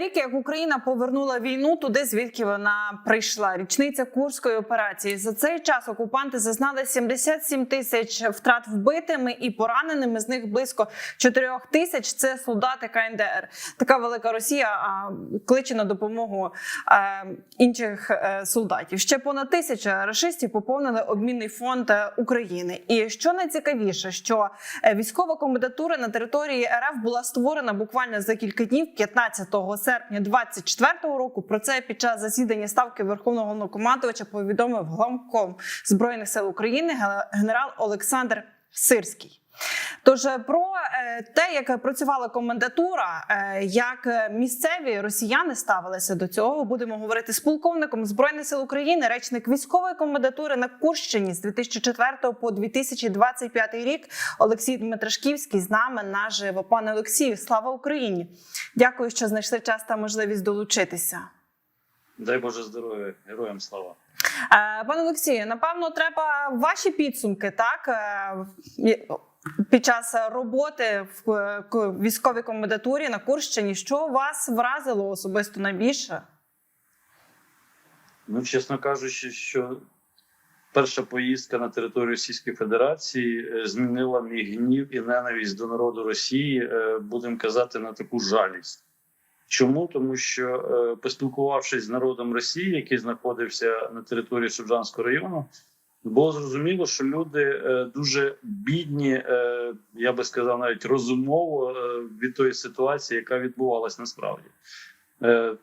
Рік як Україна повернула війну туди, звідки вона прийшла. Річниця курської операції. За цей час окупанти зазнали 77 тисяч втрат вбитими і пораненими. З них близько 4 тисяч. Це солдати КНДР. Така велика Росія а, кличе на допомогу е, інших е, солдатів. Ще понад тисяча рашистів поповнили обмінний фонд е, України. І що найцікавіше, що військова комендатура на території РФ була створена буквально за кілька днів, 15 серпня 24 року. Про це під час засідання ставки Верховного Головнокомандувача повідомив главком збройних сил України ге- генерал Олександр Сирський. Тож е, про е, те, як працювала комендатура, е, як місцеві росіяни ставилися до цього, будемо говорити з полковником збройних сил України, речник військової комендатури на Курщині з 2004 по 2025 рік. Олексій Дмитрашківський з нами наживо. Пане Олексію, слава Україні! Дякую, що знайшли час та можливість долучитися. Дай Боже здоров'я, героям слава. Пане Олексію, напевно, треба ваші підсумки, так під час роботи в військовій комендатурі на Курщині. Що вас вразило особисто найбільше? Ну, чесно кажучи, що перша поїздка на територію Російської Федерації е, змінила мій гнів і ненависть до народу Росії, е, будемо казати, на таку жалість. Чому? Тому що е, поспілкувавшись з народом Росії, який знаходився на території Суджанського району, було зрозуміло, що люди е, дуже бідні, е, я би сказав, навіть розумово е, від тої ситуації, яка відбувалась насправді.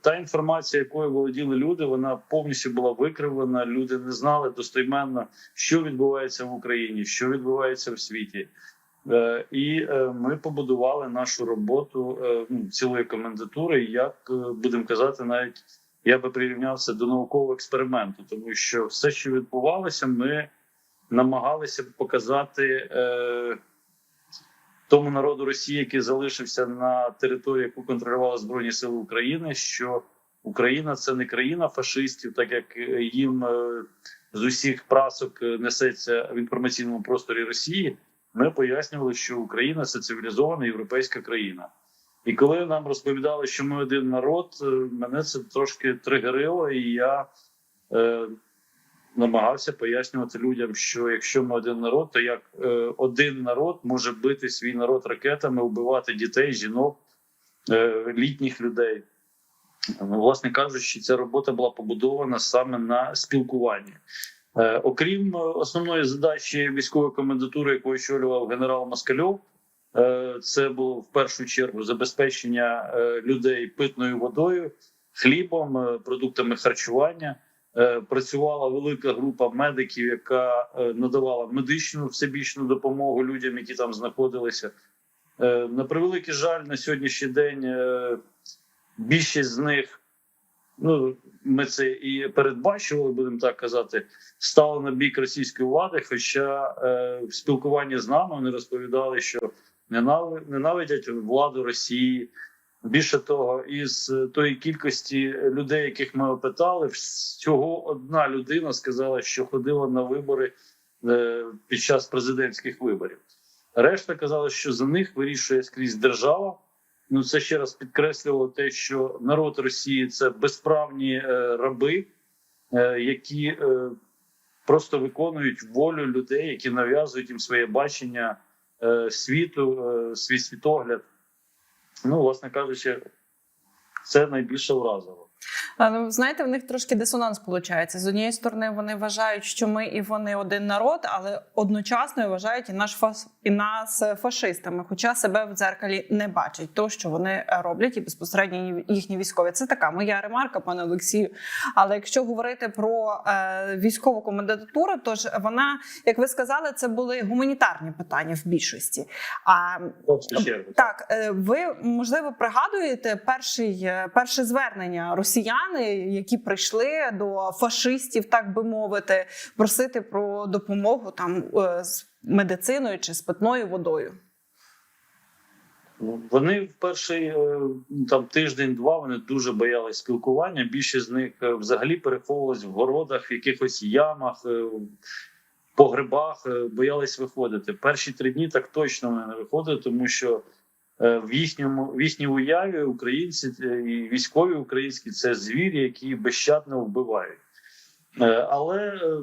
Та інформація, якою володіли люди, вона повністю була викривлена. Люди не знали достойменно, що відбувається в Україні, що відбувається в світі. І ми побудували нашу роботу ну, цілої комендатури, як будемо казати, навіть я би прирівнявся до наукового експерименту, тому що все, що відбувалося, ми намагалися показати е, тому народу Росії, який залишився на території, яку контролювали Збройні Сили України, що Україна це не країна фашистів, так як е, їм е, з усіх прасок е, несеться в інформаційному просторі Росії. Ми пояснювали, що Україна це цивілізована європейська країна. І коли нам розповідали, що ми один народ, е, мене це трошки тригерило, і я е, намагався пояснювати людям, що якщо ми один народ, то як е, один народ може бити свій народ ракетами, вбивати дітей, жінок, е, літніх людей. Ну, власне кажучи, ця робота була побудована саме на спілкуванні. Е, окрім е, основної задачі військової комендатури, яку очолював генерал Москальов, це було в першу чергу забезпечення е, людей питною водою, хлібом, е, продуктами харчування. Е, Працювала велика група медиків, яка е, надавала медичну всебічну допомогу людям, які там знаходилися. Е, На превеликий жаль, на сьогоднішній день е, більшість з них, ну ми це і передбачували, будемо так казати, стали на бік російської влади. Хоча е, в спілкуванні з нами вони розповідали, що ненавидять владу Росії. Більше того, із е, тої кількості людей, яких ми опитали, всього одна людина сказала, що ходила на вибори е, під час президентських виборів. Решта казали, що за них вирішує скрізь держава. Ну це ще раз підкреслювало те, що народ Росії це безправні е, раби, які просто виконують волю людей, які нав'язують їм своє бачення світу, е, свій світогляд. Ну, власне кажучи, це найбільше вразило. Ну, знаєте, в них трошки дисонанс виходить. З однієї сторони, вони вважають, що ми і вони один народ, але одночасно вважають і наш фас і нас е, фашистами, хоча себе в дзеркалі не бачать то, що вони е, роблять, і безпосередньо їхні військові. Це така моя ремарка, пане Олексію. Але якщо говорити про е, військову комендатуру, то ж вона, як ви сказали, це були гуманітарні питання в більшості. А так, е, ви можливо пригадуєте перший, перше звернення росіяни, які прийшли до фашистів, так би мовити, просити про допомогу там е, з медициною чи з питною водою. Ну, Вони в перший е, там тиждень-два вони дуже боялись спілкування. Більшість з них е, взагалі переховувались в городах, в якихось ямах, в погребах, е, боялись виходити. Перші три дні так точно вони не виходили, тому що В їхньому в їхній уяві українці е, і військові українські це звірі, які безщадно вбивають. Е, Але е,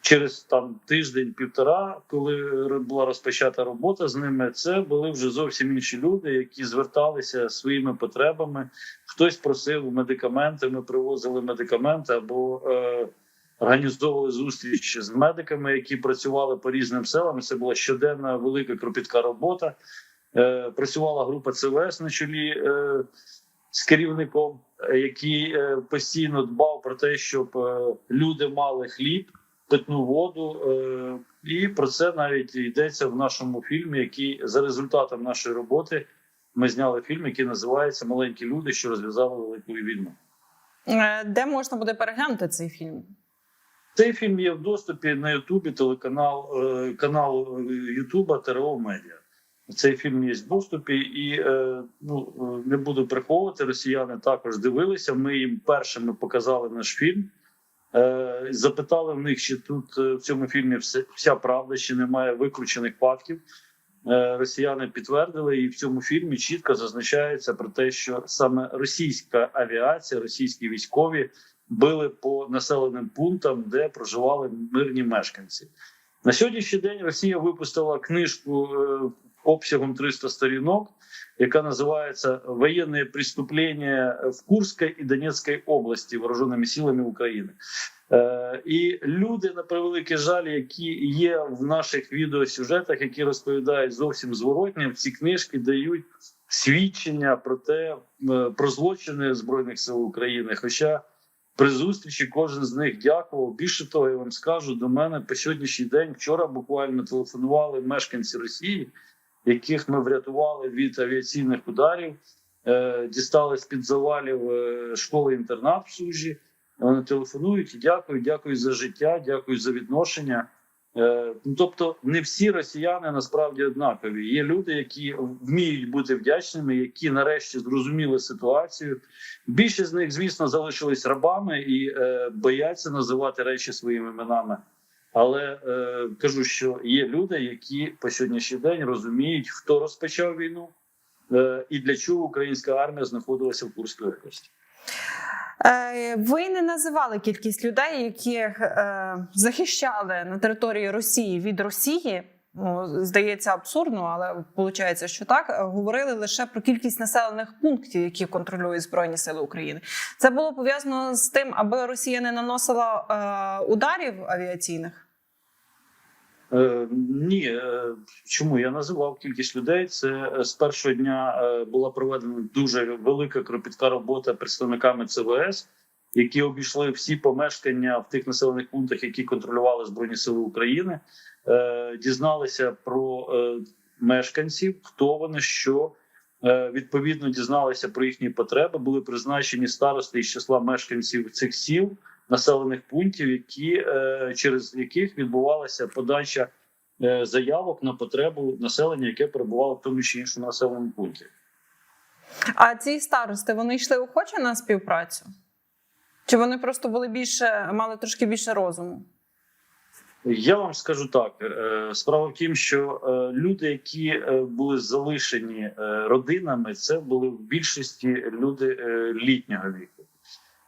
через там тиждень-півтора, коли була розпочата робота з ними, це були вже зовсім інші люди, які зверталися своїми потребами. Хтось просив медикаменти, ми привозили медикаменти або е, організовували зустріч з медиками, які працювали по різним селам. Це була щоденна велика кропітка робота. Е, працювала група ЦВС на чолі е, з керівником, який е, постійно дбав про те, щоб е, люди мали хліб, питну воду. Е, і про це навіть йдеться в нашому фільмі, який за результатом нашої роботи ми зняли фільм, який називається Маленькі люди, що розв'язали велику війну. Де можна буде переглянути цей фільм? Цей фільм є в доступі на Ютубі, телеканал канал е, Ютуба ТРО Медіа. Цей фільм є в доступі, і е, ну не буду приховувати. Росіяни також дивилися. Ми їм першими показали наш фільм. Е, запитали в них, чи тут е, в цьому фільмі вся правда, чи немає викручених фактів. Росіяни підтвердили, і в цьому фільмі чітко зазначається про те, що саме російська авіація, російські військові били по населеним пунктам, де проживали мирні мешканці. На сьогоднішній день Росія випустила книжку обсягом 300 сторінок, яка називається Воєнне преступлення в Курській і Донецькій області вооруженими силами України. Е, і люди, на превеликий жаль, які є в наших відеосюжетах, які розповідають зовсім зворотні, ці книжки дають свідчення про те, е, про злочини збройних сил України. Хоча при зустрічі кожен з них дякував. Більше того, я вам скажу, до мене по сьогоднішній день вчора буквально телефонували мешканці Росії, яких ми врятували від авіаційних ударів, е, дістали з під завалів е, школи-інтернат в Сужі. Вони телефонують і дякують, дякую за життя, дякую за відношення. Е, ну, тобто, не всі росіяни насправді однакові. Є люди, які вміють бути вдячними, які нарешті зрозуміли ситуацію. Більшість з них, звісно, залишились рабами і бояться називати речі своїми іменами. Але е, кажу, що є люди, які по сьогоднішній день розуміють, хто розпочав війну е, і для чого українська армія знаходилася в Курській області. Е, Ви не називали кількість людей, які е, захищали на території Росії від Росії. Ну, здається, абсурдно, але виходить, що так. Говорили лише про кількість населених пунктів, які контролюють Збройні Сили України. Це було пов'язано з тим, аби Росія не наносила е, ударів авіаційних. Е, ні, е, чому я називав кількість людей? Це е, з першого дня була проведена дуже велика кропітка робота представниками ЦВС, які обійшли всі помешкання в тих населених пунктах, які контролювали Збройні Сили України, дізналися про мешканців, хто вони, що відповідно дізналися про їхні потреби. Були призначені старости із числа мешканців цих сіл населених пунктів, які е, через яких відбувалася подача е, заявок на потребу населення, яке перебувало в тому чи іншому населеному пункті. А ці старости вони йшли охоче на співпрацю? Чи вони просто були більше, мали трошки більше розуму? Я вам скажу так: е, справа в тім, що люди, які були залишені родинами, це були в більшості люди літнього віку.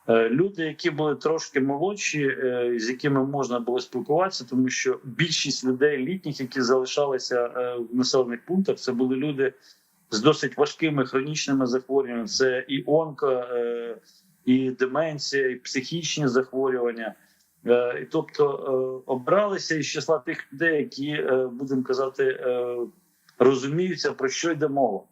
Е, Люди, які були трошки молодші, е, з якими можна було спілкуватися, тому що більшість людей літніх, які залишалися е, в населених пунктах, це були люди з досить важкими хронічними захворюваннями. Це і онко, е, і деменція, і психічні захворювання. І тобто обралися із числа тих людей, які будемо казати, розуміються про що йде мова.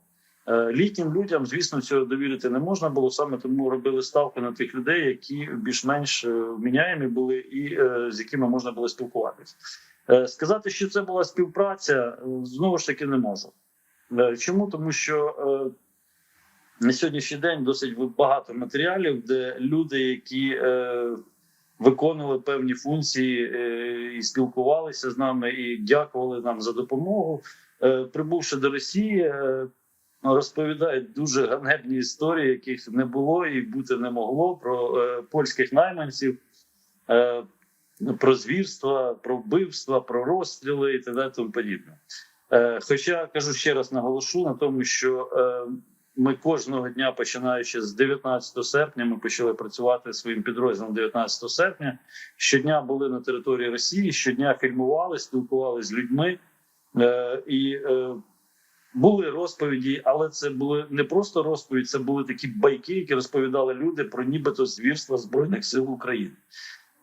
Е, Літнім людям, звісно, цього довірити не можна було. Саме тому робили ставку на тих людей, які більш-менш е, вміняємі були, і е, з якими можна було спілкуватися. Сказати, що це була співпраця, знову ж таки не можу. Чому? Тому що на сьогоднішній день досить багато матеріалів, де люди, які виконували певні функції і спілкувалися з нами, і дякували нам за допомогу. Прибувши до Росії, розповідають дуже ганебні історії, яких не було і бути не могло про е, польських найманців. е, Про звірства, про вбивства, про розстріли і так тому подібне. Е, Хоча кажу ще раз наголошу на тому, що е, ми кожного дня, починаючи з 19 серпня, ми почали працювати своїм підрозділом 19 серпня. Щодня були на території Росії, щодня фільмували, спілкувалися з людьми е, і е, були розповіді, але це були не просто розповіді, це були такі байки, які розповідали люди про нібито звірства збройних сил України.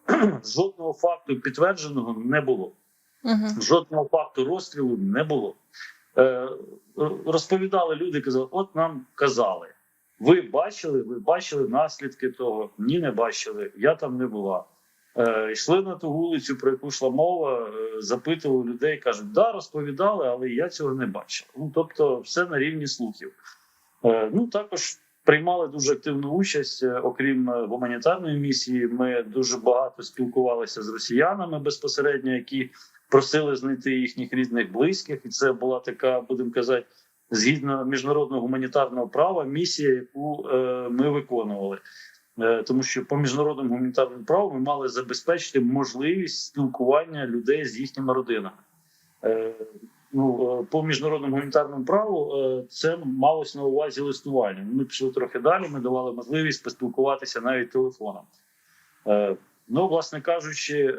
Жодного факту підтвердженого не було. Угу. Жодного факту розстрілу не було. Е, розповідали люди, казали: от нам казали. Ви бачили, ви бачили наслідки того? Ні, не бачили. Я там не була. Е, йшли на ту вулицю, про яку йшла мова, е, запитували людей, кажуть, да, розповідали, але я цього не бачив. Ну, тобто, все на рівні слухів. Е, ну, також приймали дуже активну участь, окрім гуманітарної місії. Ми дуже багато спілкувалися з росіянами безпосередньо, які просили знайти їхніх рідних близьких, і це була така, будемо казати, згідно міжнародного гуманітарного права, місія, яку ми виконували. Е, тому що по міжнародному гуманітарному праву ми мали забезпечити можливість спілкування людей з їхніми родинами. Е, ну, е, по міжнародному гуманітарному праву це малось на увазі листування. Ми пішли трохи далі. Ми давали можливість поспілкуватися навіть телефоном. Ну, власне кажучи,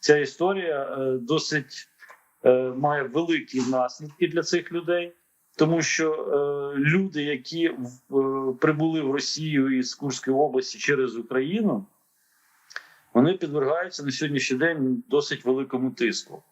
ця історія досить має великі наслідки для цих людей, тому що е, люди, які е, прибули в Росію із Курської області через Україну, вони підвергаються на сьогоднішній день досить великому тиску.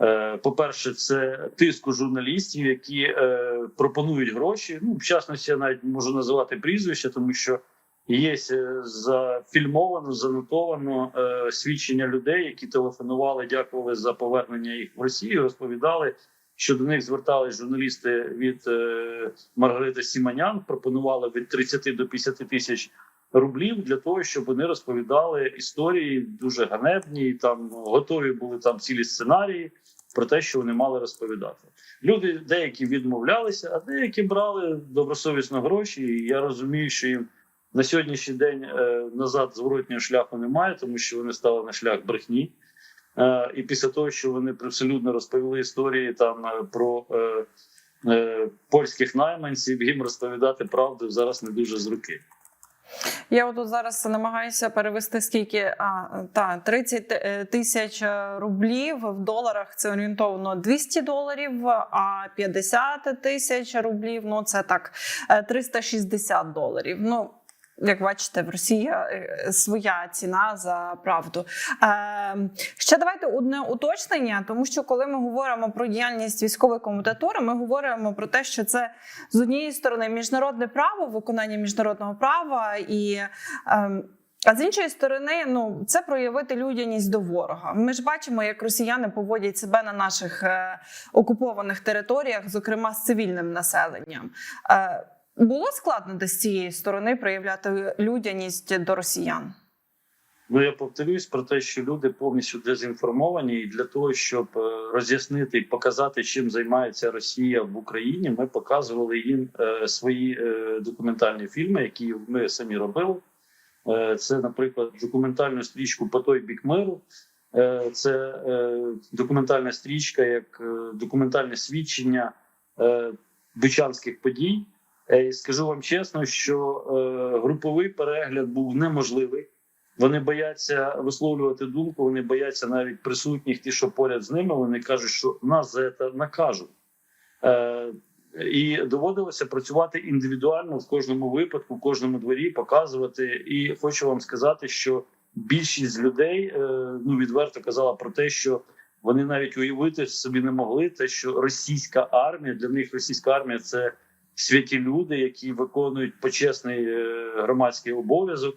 Е, По-перше, це тиску журналістів, які е, пропонують гроші. Ну, в частності, я навіть можу називати прізвища, тому що є е, зафільмовано, занотовано е, свідчення людей, які телефонували, дякували за повернення їх в Росію. Розповідали, що до них звертались журналісти від е, Маргарити Сіманян, пропонували від 30 до 50 тисяч рублів для того, щоб вони розповідали історії дуже ганебні. Там готові були там цілі сценарії про те, що вони мали розповідати. Люди деякі відмовлялися, а деякі брали добросовісно гроші. І я розумію, що їм на сьогоднішній день е, назад зворотнього шляху немає, тому що вони стали на шлях брехні. Е, і після того, що вони привселюдно розповіли історії там е, про е, польських найманців, їм розповідати правду зараз не дуже з руки. Я отут зараз намагаюся перевести скільки а, та 30 е, тисяч рублів в доларах. Це орієнтовно 200 доларів, а 50 тисяч рублів ну це так е, 360 доларів. Ну. Як бачите, в Росії е, своя ціна за правду. Е, ще давайте одне уточнення, тому що коли ми говоримо про діяльність військової комендатури, ми говоримо про те, що це з однієї сторони міжнародне право, виконання міжнародного права, і ем, а з іншої сторони, ну це проявити людяність до ворога. Ми ж бачимо, як росіяни поводять себе на наших е, окупованих територіях, зокрема з цивільним населенням. Е, було складно десь з цієї сторони проявляти людяність до росіян. Ну я повторюсь про те, що люди повністю дезінформовані, і для того, щоб е, роз'яснити і показати, чим займається Росія в Україні, ми показували їм е, свої е, документальні фільми, які ми самі робили. Це, наприклад, документальну стрічку По той бік миру. Це документальна стрічка, як документальне свідчення бучанських подій. Е, скажу вам чесно, що е, груповий перегляд був неможливий. Вони бояться висловлювати думку, вони бояться навіть присутніх, ті, що поряд з ними. Вони кажуть, що нас за це накажуть. Е, і доводилося працювати індивідуально в кожному випадку, в кожному дворі, показувати. І хочу вам сказати, що більшість людей ну відверто казала про те, що вони навіть уявити собі не могли, те, що російська армія для них російська армія це святі люди, які виконують почесний е, громадський обов'язок.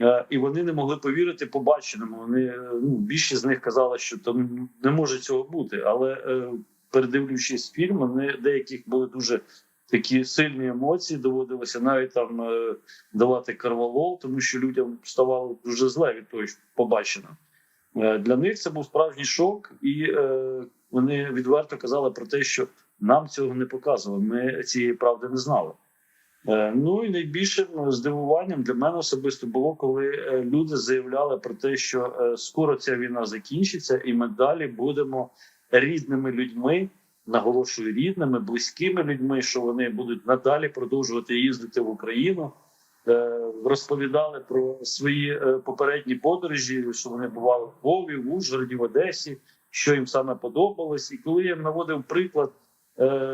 Е, І вони не могли повірити побаченому. Вони е, ну більшість з них казали, що там не може цього бути. Але передивлюючись фільм, вони деяких були дуже такі сильні емоції. Доводилося навіть там давати карвалол, тому що людям ставало дуже зле від того, що побачено. Для них це був справжній шок, і вони відверто казали про те, що нам цього не показували. Ми цієї правди не знали. Е, Ну і найбільшим здивуванням для мене особисто було, коли е, люди заявляли про те, що е, скоро ця війна закінчиться, і ми далі будемо рідними людьми наголошую рідними, близькими людьми, що вони будуть надалі продовжувати їздити в Україну. Е, Розповідали про свої е, попередні подорожі, що вони бували в Львові, в Ужгороді, в Одесі, що їм саме подобалось. І коли я їм наводив приклад е,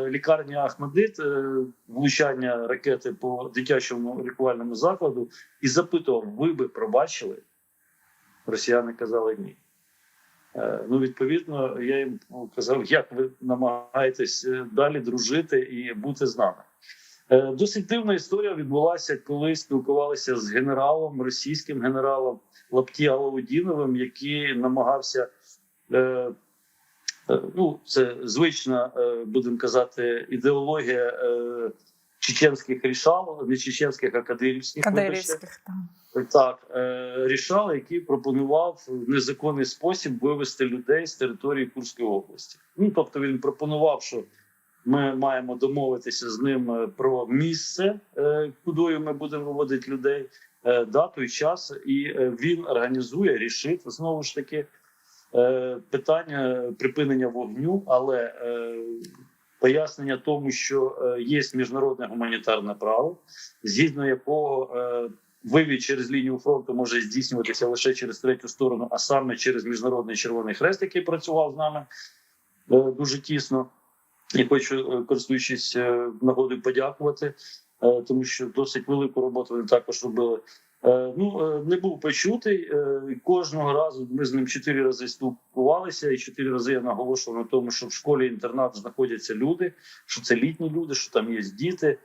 лікарні Ахмедит, е, влучання ракети по дитячому лікувальному закладу, і запитував: ви би пробачили? Росіяни казали ні. Е, Ну, відповідно, я їм казав, як ви намагаєтесь е, далі дружити і бути з нами. Е, Досить дивна історія відбулася, коли спілкувалися з генералом, російським генералом Лапті Алаудіновим, який намагався. Е, Ну, це звична, е, будемо казати, ідеологія е, чеченських рішал, не чеченських, а кадирівських. Кадирівських. Так, е, рішал, який пропонував в незаконний спосіб вивести людей з території Курської області. Ну тобто він пропонував, що ми маємо домовитися з ним про місце, куди ми будемо виводити людей, дату і час, і він організує, рішить знову ж таки питання припинення вогню, але е, пояснення тому, що е, є міжнародне гуманітарне право, згідно якого е, вивід через лінію фронту може здійснюватися лише через третю сторону, а саме через міжнародний червоний хрест, який працював з нами е, дуже тісно. І хочу, е, користуючись е, нагодою, подякувати, е, тому що досить велику роботу вони також робили. Е, Ну е, не був почутий. е, Кожного разу ми з ним чотири рази спілкувалися, і чотири рази я наголошував на тому, що в школі інтернат знаходяться люди, що це літні люди, що там є діти.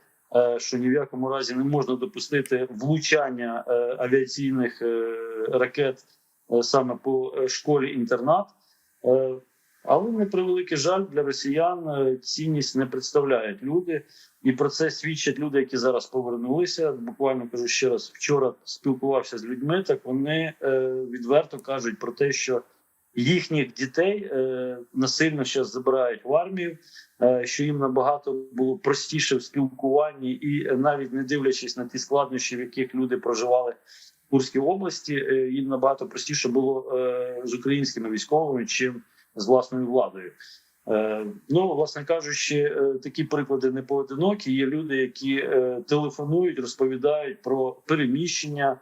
Що ні в якому разі не можна допустити влучання авіаційних ракет саме по школі інтернат. Але на превеликий жаль для росіян е, цінність не представляють люди, і про це свідчать люди, які зараз повернулися. Буквально кажу ще раз, вчора спілкувався з людьми. Так вони е, відверто кажуть про те, що їхніх дітей е, насильно зараз забирають в армію, що їм набагато було простіше в спілкуванні, і навіть не дивлячись на ті складнощі, в яких люди проживали Курській області, їм набагато простіше було з українськими військовими, чим з власною владою. Е, Ну, власне кажучи, е, такі приклади не поодинокі. Є люди, які е, телефонують, розповідають про переміщення,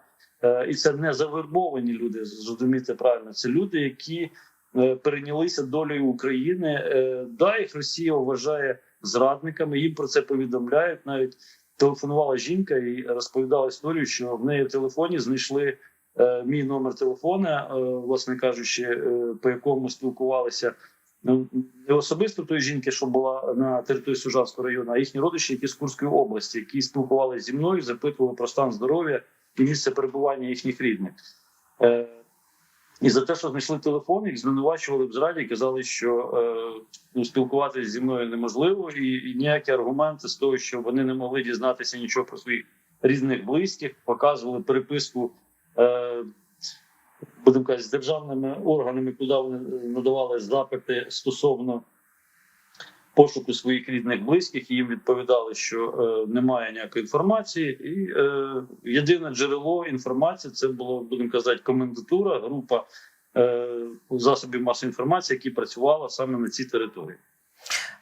і це не завербовані люди. Зрозуміти правильно. Це люди, які перейнялися долею України. Да, їх Росія вважає зрадниками. Їм про це повідомляють. Навіть телефонувала жінка і розповідала історію, що в неї в телефоні знайшли мій номер телефона, е, власне кажучи, е, по якому спілкувалися. Ну, не особисто тої жінки, що була на території Сужанського району, а їхні родичі, які з Курської області, які спілкувалися зі мною, запитували про стан здоров'я і місце перебування їхніх рідних. Е, і за те, що знайшли телефон, їх звинувачували в зраді, казали, що е, ну, спілкуватися зі мною неможливо, і, і ніякі аргументи з того, що вони не могли дізнатися нічого про своїх різних близьких, показували переписку. Е, Будемо казати, з державними органами, куди вони надавали запити стосовно пошуку своїх рідних близьких, і їм відповідали, що е, немає ніякої інформації. І е, єдине джерело інформації це було, будемо казати, комендатура, група е, засобів масової інформації, які працювала саме на цій території.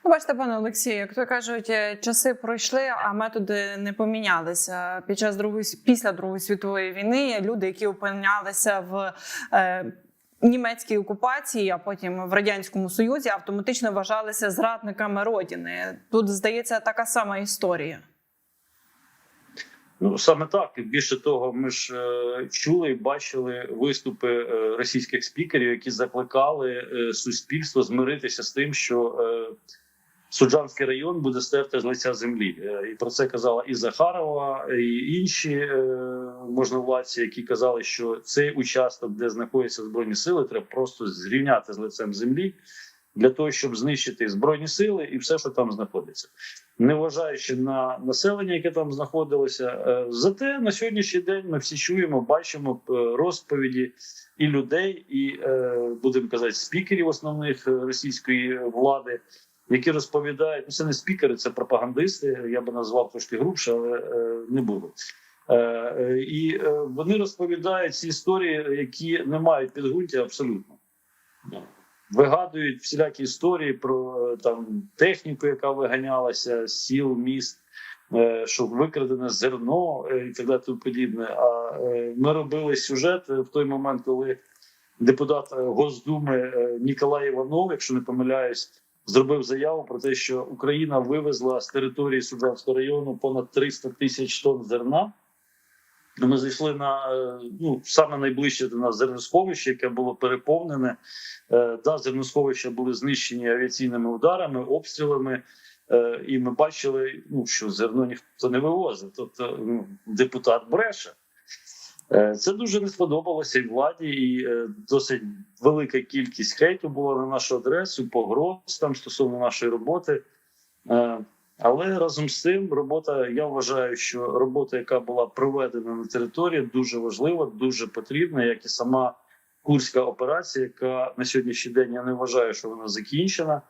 Ну, бачите, пане Олексію, як то кажуть, е, часи пройшли, а методи не помінялися. Під час другої після Другої світової війни люди, які опинялися в е, німецькій окупації, а потім в радянському союзі, автоматично вважалися зрадниками родини. Тут здається така сама історія. Ну саме так. І більше того, ми ж е, чули і бачили виступи е, російських спікерів, які закликали е, суспільство змиритися з тим, що е, Суджанський район буде стерти з лиця землі. Е, і про це казала і Захарова, і інші е, можновладці, які казали, що цей участок, де знаходяться збройні сили, треба просто зрівняти з лицем землі. Для того щоб знищити збройні сили і все, що там знаходиться, не вважаючи на населення, яке там знаходилося. Е, Зате на сьогоднішній день ми всі чуємо, бачимо е, розповіді і людей, і е, будемо казати, спікерів основних російської влади, які розповідають, ну це не спікери, це пропагандисти. Я би назвав трошки грубше, але не буду. І вони розповідають ці історії, які не мають підґрунтя абсолютно. Вигадують всілякі історії про е, там техніку, яка виганялася сіл, міст, е, що викрадене зерно е, і так далі подібне. А ми робили сюжет в той момент, коли депутат Госдуми Ніколай Іванов, якщо не помиляюсь, зробив заяву про те, що Україна вивезла з території Суданського району понад 300 тисяч тонн зерна. Ми зайшли на е, ну саме найближче до нас зерносховище, яке було переповнене. Е, Да, зерносховища були знищені авіаційними ударами, обстрілами. Е, І ми бачили, ну що зерно ніхто не вивозив. Тобто, ну, депутат бреше. Це дуже не сподобалося і владі, і досить велика кількість хейту була на нашу адресу, погроз там стосовно нашої роботи. Але разом з цим робота, я вважаю, що робота, яка була проведена на території, дуже важлива, дуже потрібна, як і сама курська операція, яка на сьогоднішній день я не вважаю, що вона закінчена.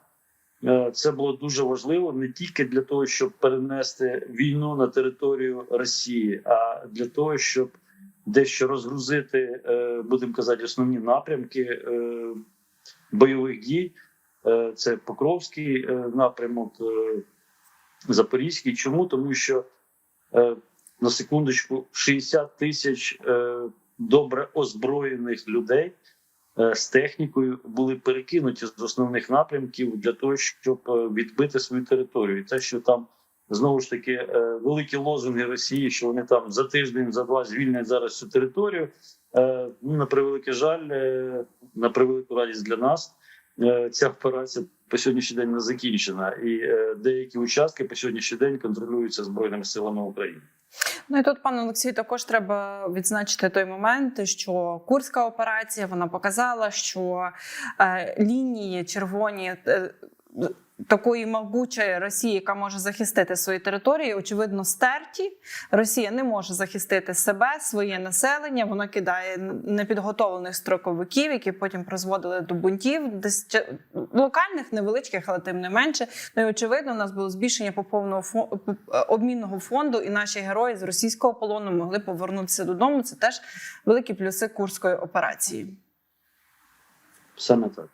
Е, Це було дуже важливо не тільки для того, щоб перенести війну на територію Росії, а для того, щоб дещо розгрузити, е, будемо казати, основні напрямки е, бойових дій. Це Покровський напрямок, Запорізький. Чому? Тому що е, на секундочку 60 тисяч е, добре озброєних людей е, з технікою були перекинуті з основних напрямків для того, щоб е, відбити свою територію. І те, що там знову ж таки е, великі лозунги Росії, що вони там за тиждень, за два звільнять зараз цю територію. Е, Ну на превеликий жаль, е, на превелику радість для нас. Е, Ця операція по сьогоднішній день не закінчена, і е, деякі участки по сьогоднішній день контролюються збройними силами України. Ну і тут, пане Олексію, також треба відзначити той момент, що курська операція вона показала, що е, лінії червоні. Такої могучої Росії, яка може захистити свої території, очевидно, стерті. Росія не може захистити себе, своє населення. Вона кидає непідготовлених строковиків, які потім призводили до бунтів, десь локальних, невеличких, але тим не менше. Ну і очевидно, у нас було збільшення поповного фо- по- е, обмінного фонду, і наші герої з російського полону могли повернутися додому. Це теж великі плюси курської операції. Саме так.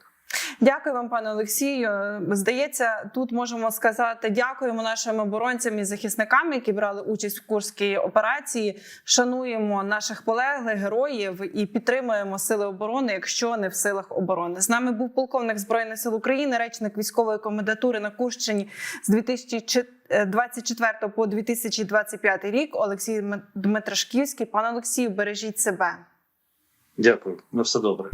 Дякую вам, пане Олексію. Здається, тут можемо сказати дякуємо нашим оборонцям і захисникам, які брали участь в курській операції. Шануємо наших полеглих героїв і підтримуємо сили оборони, якщо не в силах оборони. З нами був полковник збройних сил України, речник військової комендатури на Курщині з 2024 по 2025 рік. Олексій Дмитрашківський. Пане Олексію, бережіть себе. Дякую. На все добре.